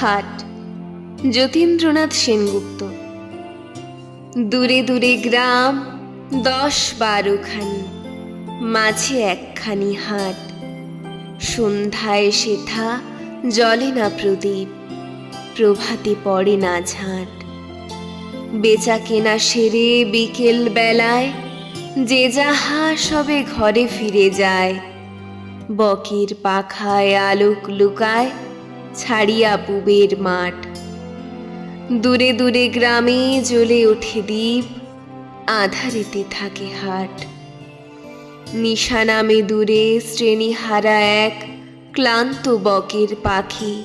হাট। যতীন্দ্রনাথ সেনগুপ্ত। দূরে দূরে গ্রাম দশ বারোখানি মাঝে একখানি হাট। সন্ধ্যায় সেথা জলে না প্রদীপ, প্রভাতে পড়ে না ঝাঁট। বেচা কেনা সেরে বিকেল বেলায়, যে যাহা সবে ঘরে ফিরে যায়, বকের পাখায় আলোক লুকায় ছাড়িয়া পুবের মাঠ। দূরে দূরে গ্রামে জ্বলে ওঠে দ্বীপ, আধারেতে থাকে হাট। নিশা নামে দূরে শ্রেণীহারা এক ক্লান্ত বকের পাখি।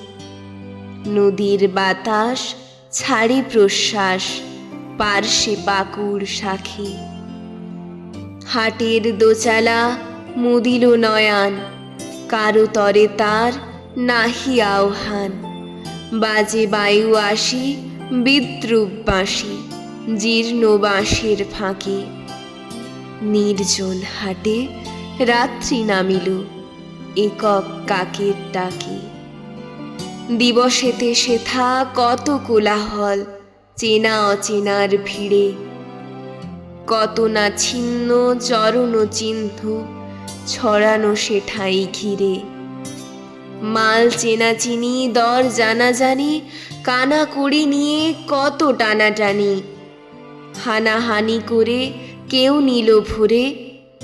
নদীর বাতাস, ছাড়ে প্রশ্বাস, পার্শ্বে পাকুর সাখী। হাটের দোচালা মুদিল নয়ান, কারও তরে তার নাহি আহ্বান বাজে বায়ু আসি, বিদ্রুপ বাঁশি, জীর্ণ বাঁশের ফাঁকে। নির্জন হাটে রাত্রি নামিল, একক কাকের ডাকে। দিবসেতে সেথা কত কোলাহল, চেনা অচেনার ভিড়ে। কত না ছিন্ন চরণ চিহ্ন, ছড়ানো সেঠাই ঘিরে। মাল চেনা চিনি দর জানা জানি কানা কড়ি নিয়ে কত টানাটানি। হানাহানি করে কেউ নিল ভরে,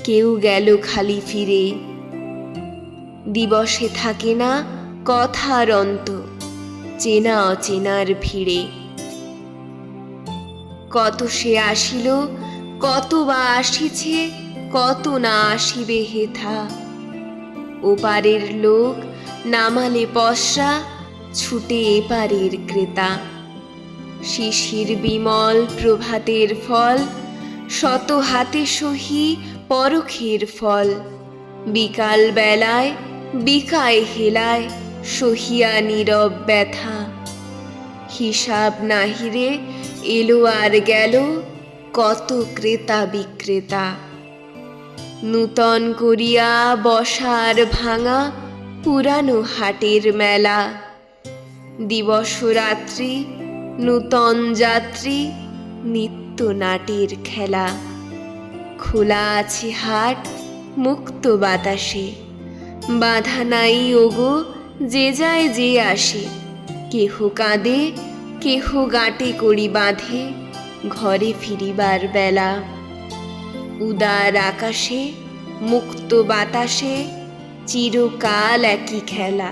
কেউ গেল খালি ফিরে। দিবসে থাকে না কথার অন্ত, চেনা অচেনার ভিড়ে। কত সে আসিল, কত বা আসিছে, কত না আসিবে হেথা। ওপারের লোক নামালে পশরা ছুটে এপারের ক্রেতা। শিশির বিমল প্রভাতের ফল, শত হাতে সহি পরখের ফল। বিকাল বেলায় বিকায় হেলায় সহিয়া নীরব ব্যথা। হিসাব নাহিরে এলো আর গেল কত ক্রেতা বিক্রেতা। নূতন করিয়া বসার ভাঙা পুরানো হাটের মেলা। দিবস রাত্রি নূতন যাত্রী, নিত্য নাটের খেলা। খোলা আছে হাট, মুক্ত বাতাসে। বাধা নাই ওগো, যে যায় যে আসে। কেহ কাঁদে, কেহ গাঁটে করি বাঁধে, ঘরে ফিরিবার বেলা। উদার আকাশে, মুক্ত বাতাসে চিরকাল একই খেলা।